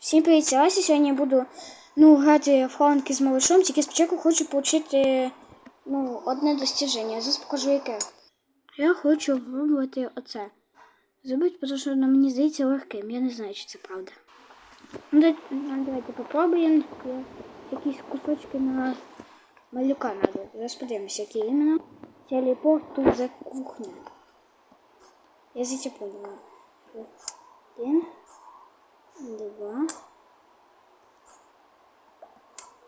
Всім привіт, Ася. Сьогодні я буду ну, грати в хованки з малышом, тільки спочатку хочу отримати ну, одне достіження. Зараз покажу яке. Я хочу спробувати оце. Зробити, тому що воно мені здається легким. Я не знаю, чи це правда. Ну, ну, давайте попробуємо. Якісь кусочки на малюка надо. Зараз подивимося, які іменно. Телепорт тут за кухня. Я за це. Один. Два.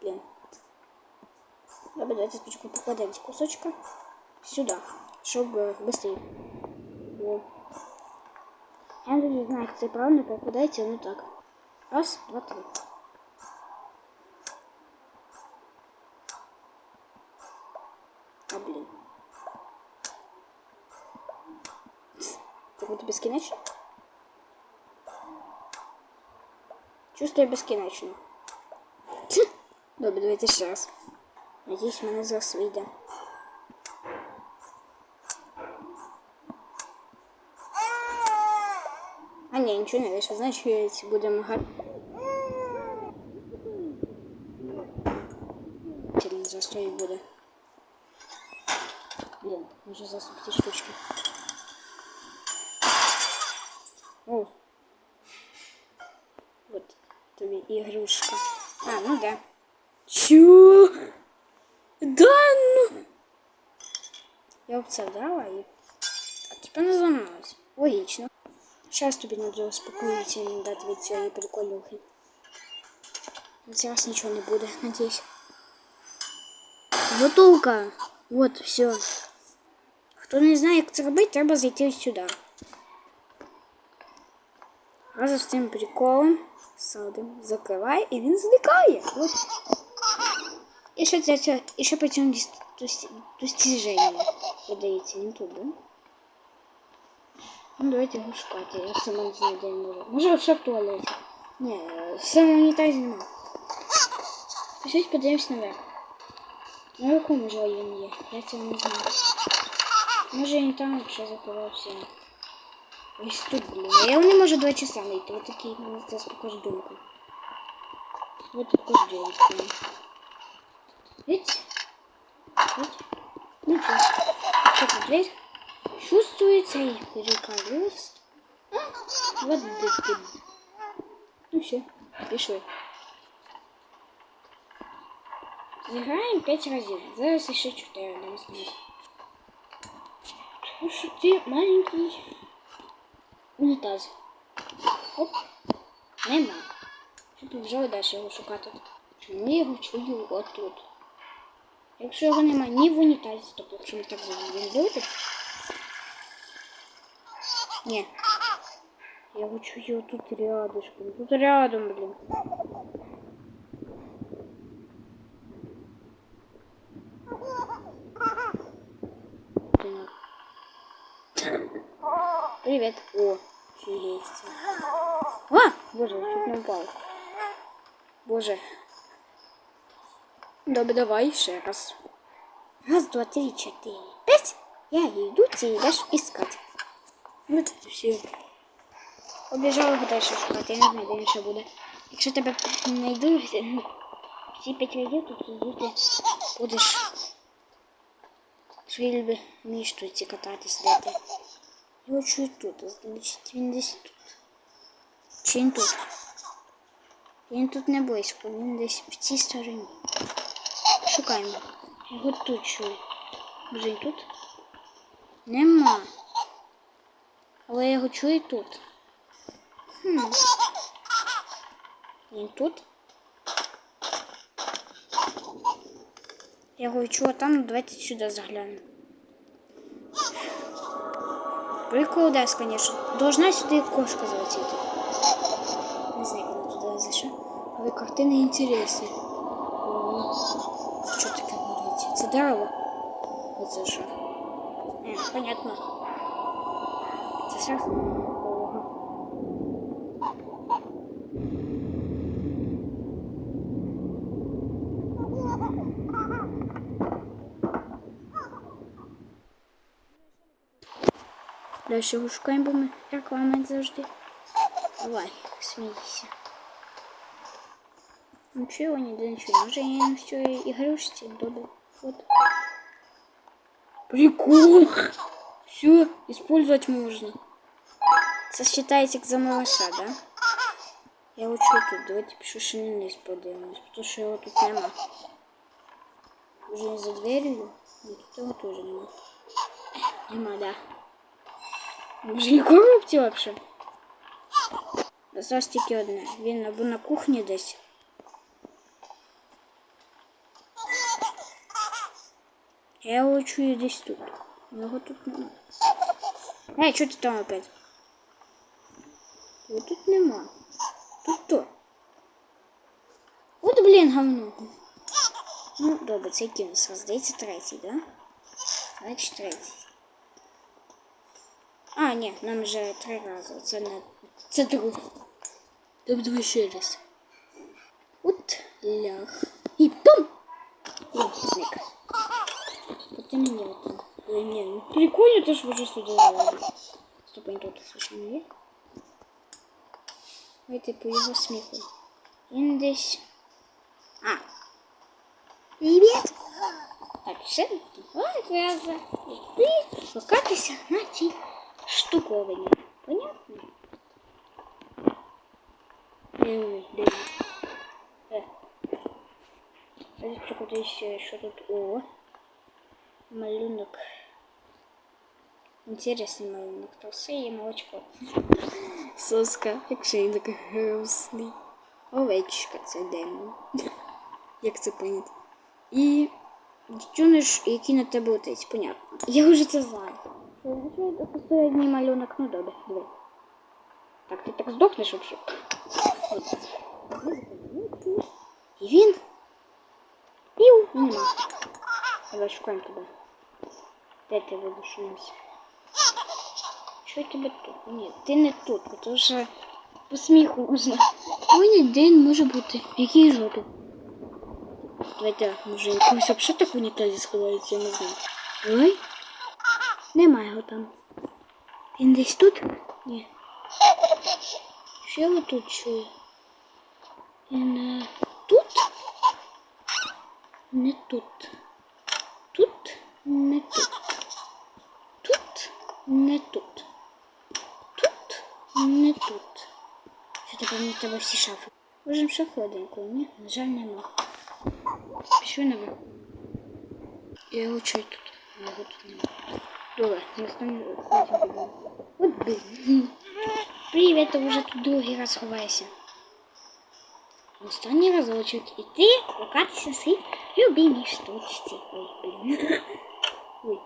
Блин. Добре, давайте спочатку покладемо ці кусочка сюди, щоб е, быстрее. О. Я не знаю, як це правильно покладається, ну так. Раз, два, три. А, блин. Как будто бесконечно. Чувствую безкінечно. Добре, давайте ще раз. Надіюсь, мене зараз вийде. А ні, нічого не вийшло. Значить, будемо гар... Тільки застой буде. Блін, може засуп ці штучки. тобі ігрушка. А, ну да. Чё? Да ну. Я б це дала і. А тепер не зламалась. Логічно. Зараз тобі надо успокоїтися і не дати від цієї приколюхи. Зараз нічого не буде, надіюсь. Готовка. Вот, все. Хто не знає, як це робити, треба зайти ось сюди. Разом з цим приколом Садим, закриває і він зникає. От. І ще, це, це, і ще при цьому видається. Він тут, да? Ну, давайте його шукати. Я сама не знаю, де він може. Може, ще в туалеті. Ні, в унітазі нема. Пішли подивимось наверх. Наверху, може, він є. Я цього не знаю. Може, він там взагалі заховався. Ось тут, блін. Я не можу два часа знайти. Ось такий, мені зараз покажу думку. Вот такой делать. Видите? Видите? Ну что, что дверь? Чувствуется и переколес. Вот дырки. Ну все, пішли. Зіграємо 5 разів. Зараз ще 4 дам сміх. Тому що ти маленький унітаз. Оп. Нема. Що побіжали далі його шукати. Я його чую отут? Якщо його немає ні в унітазі, то якщо ми так він буде. Ні. Я його чую тут рядышком. Тут рядом, блін. Привет. О, есть. А! Боже, чуть не упал. Боже. Добре, давай ще раз. Раз, два, три, чотири, п'ять. Я йду, ти йдеш іскати. Ну це все. Побіжала його далі шукати, я не знаю, де він ще буде. Якщо тебе не знайду, ну, всі п'ять разів, то тоді ти будеш свій вмієш тут кататись, де Ти. Його тут, значить він десь тут. Чи він тут? Він тут не близько, він десь в цій стороні. Шукаємо. Його тут чую. Може тут? Нема. Але я його чую тут. Хм. Він тут? Я його чую там, ну давайте сюди заглянемо. Прикол десь, конечно. Должна сюди кошка залетіти. Не знаю, коли туди зайшла. Але картини інтересні. О, Що таке горить? Це дерево? Оце що? Е, понятно. Це шеф? Дальше його шукаємо, бо ми як завжди. Давай, смійся. Нічого, ніде нічого. Може я на всій ігрушці добре. Вот. Прикол. Все, использовать можно. Як за малыша, да? Я учу тут. Давайте пишу, що не вниз подивимось, тому що його тут нема. Уже не за дверью? Тут його теж нема. Нема, да. Може не коробці вообще? Зараз тільки одне. Він або на кухні десь. Я його чую десь тут. Його тут нема. Ей, що ти там опять? Його тут нема. Тут то. От, блін, говно. Ну, добре, це який у нас раз? Здається, третій, да? Значить, третій. А, ні, нам вже три рази. Це не. Це другий. Тобто давай ще раз. От ляг. І пум! О, зник. Потемніло там. Ой, ні, ну прикольно, теж вже сюди залазити. Стоп, він тут слушай є. Давайте по його сміху. Він десь. А. Привіт! Так, ще два рази. І ти покатися на цій Штуковині. Понятно? Е. Зараз кудись, що тут. О. Малюнок. Интересный малюнок. Трусы і молочко. Соска, як шейник грустний. Овечка це. Як це поняти? І дитюниш, який на тебе летить, понятно. Я вже це знаю. Постоянній малюнок, ну добре, диви. Так, ти так здохнеш вообще. І він. Пів. Давай шукаємо тебе. Де ти видушуємося? Що тебе тут? Ні, ти не тут, тому що по сміху узна. Ой, день може бути. Який жовтий? Давайте, може, якось взагалі так в унітазі сховається, я не знаю. Ой? Немає його там. Він десь тут? Ні. Що я тут чую? Він е, тут? Не тут. Тут? Не тут. Тут? Не тут. Тут? Не тут. Що тепер мені треба всі шафи? Можемо шафи одинку, ні? На жаль, нема. Пішли наверх. Я його чую тут. Його тут нема. Добре, на останній От блін. Привіт, ти вже тут другий раз ховаєшся. Останній разочок. І ти покатися свій любимій штучці. Ой, блін. Ой.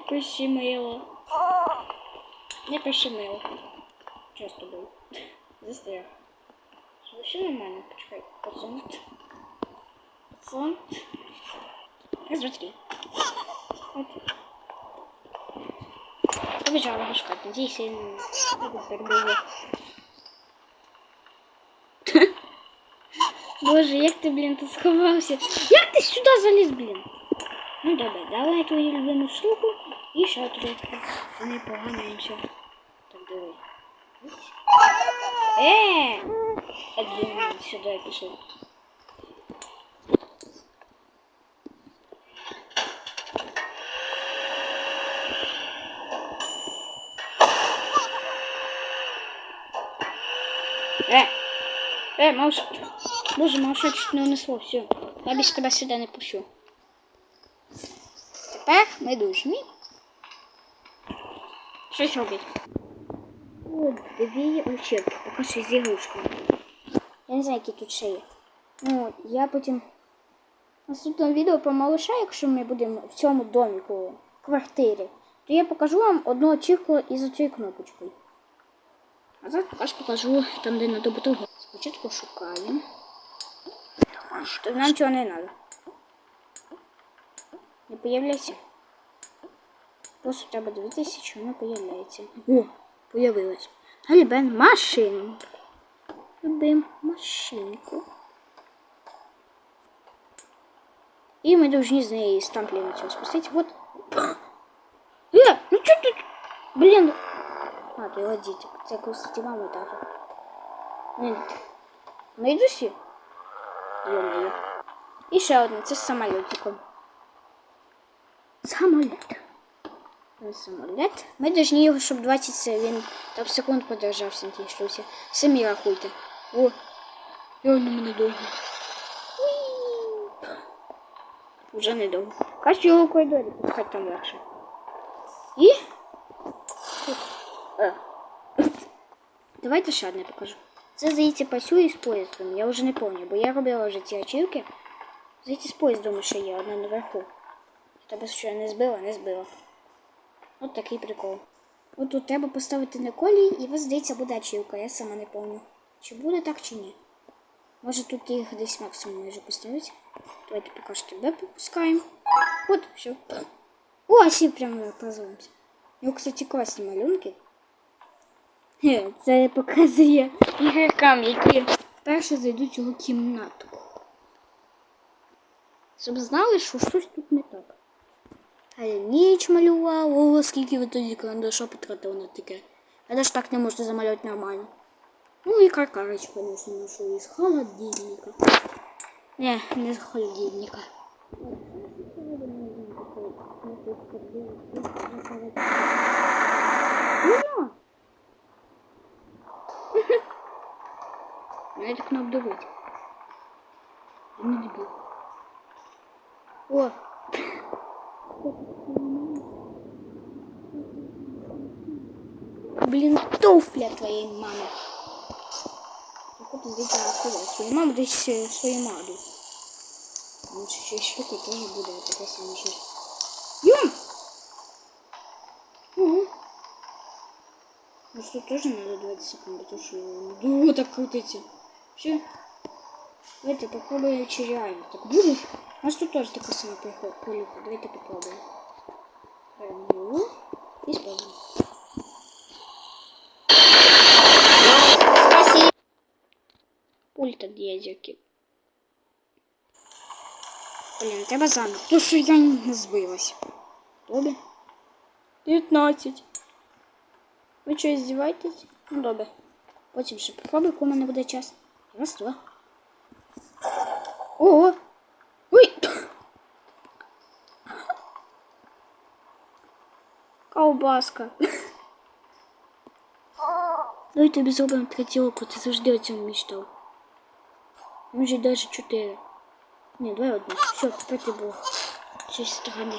Прищемило. Не прищемило. Що з тобою? Застряг. Все нормально? Почекай. Пацан. Пацан. Раз. От. Побежала башка. Надеюсь, я не перебегу. Боже, як ти, блін, тут сховався? Як ти сюди заліз, блін? Ну добре, давай твою любиму штуку і ще трохи. Не поганаємося. Так, давай. Е! Блін, сюди пішов. Е! Е, малыш. Боже, малыша чуть не унесло, все. Я більше тебе сюди не пущу. Тепер ми дружні. Щось робить. О, дві учебки. Поки що з ігрушками. Я не знаю, які тут ще є. Ну, я потім в наступному відео про малыша, якщо ми будемо в цьому доміку, квартирі, то я покажу вам одну очівку із цією кнопочкою. А зараз також покажу там, де надо бутилку. Спочатку шукаємо. То нам цього не треба. Не появляється. Просто треба дивитися, чи воно появляється. О, появилось. Далі машину. Любимо машинку. І ми повинні з неї стампліна цього спустити. Вот. Е, ну чо тут? Блін. А, то його діток. Це кстати, мама і тато. Ні. Найду всі. Йо-моє. І ще одне, це з самолітиком. Самоліт. Ось Самоліт. Ми повинні його, щоб 20 се- він там секунд подержався на тій штуці. Самі рахуйте. О, реально мене довго. Уі. Вже недовго. Краще його в коридорі пускати там легше. І. Тут. Е. Давайте ще одне покажу. Це, здається, працює з поїздом. Я вже не пам'ятаю, бо я робила вже ці ачівки. Здається, з поїздом ще є одна наверху. Тебе що не збила, не збила. От такий прикол. От тут треба поставити на колії, і вас, здається, буде ачівка, я сама не пам'ятаю. Чи буде так, чи ні. Може тут їх десь максимум може поставити. Давайте поки що тебе попускаємо. От, все. О, всі прямо позвонимося. Ну, кстати, класні малюнки. Це показує ігрокам, які перше зайдуть у кімнату. Щоб знали, що щось тут не так. А я ніч малював, о, скільки ви тоді карандаша потратили на таке. Я ж так не можу замалювати нормально. Ну і каркарочку, конечно, ношу із холодильника. Не, не з холодильника. Ну, это кнопку давить. Я не дебил. О! Блин, туфля твоей мамы. Как ты здесь рассказать? Свою маму десь е, свою маму. Лучше ще штука тоже буде вот такая самая щось. Йом! Ого. Ну что, тоже надо 20 секунд, потому что долго так крутите. Все. Давайте попробуем, чи реально так будет. У нас тут тоже такой самый приход, полюха. Давайте попробуем. Берем и спробуем. Пульт от ядерки. Блін, треба заново. То, що я не збилась. Добре. 19. Ви що, здіваєтесь? Ну добре. Потім ще попробуй, коли у мене буде час. Раз, два. Ого! Ой! Ковбаска. Давай тобі зробимо третій опит, ти завжди о цьому мечтав. Може даже 4. Ні, давай одну. Все, тепер ти був. З цієї сторони.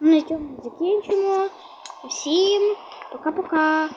Ну, на цьому закінчимо. Всім пока-пока.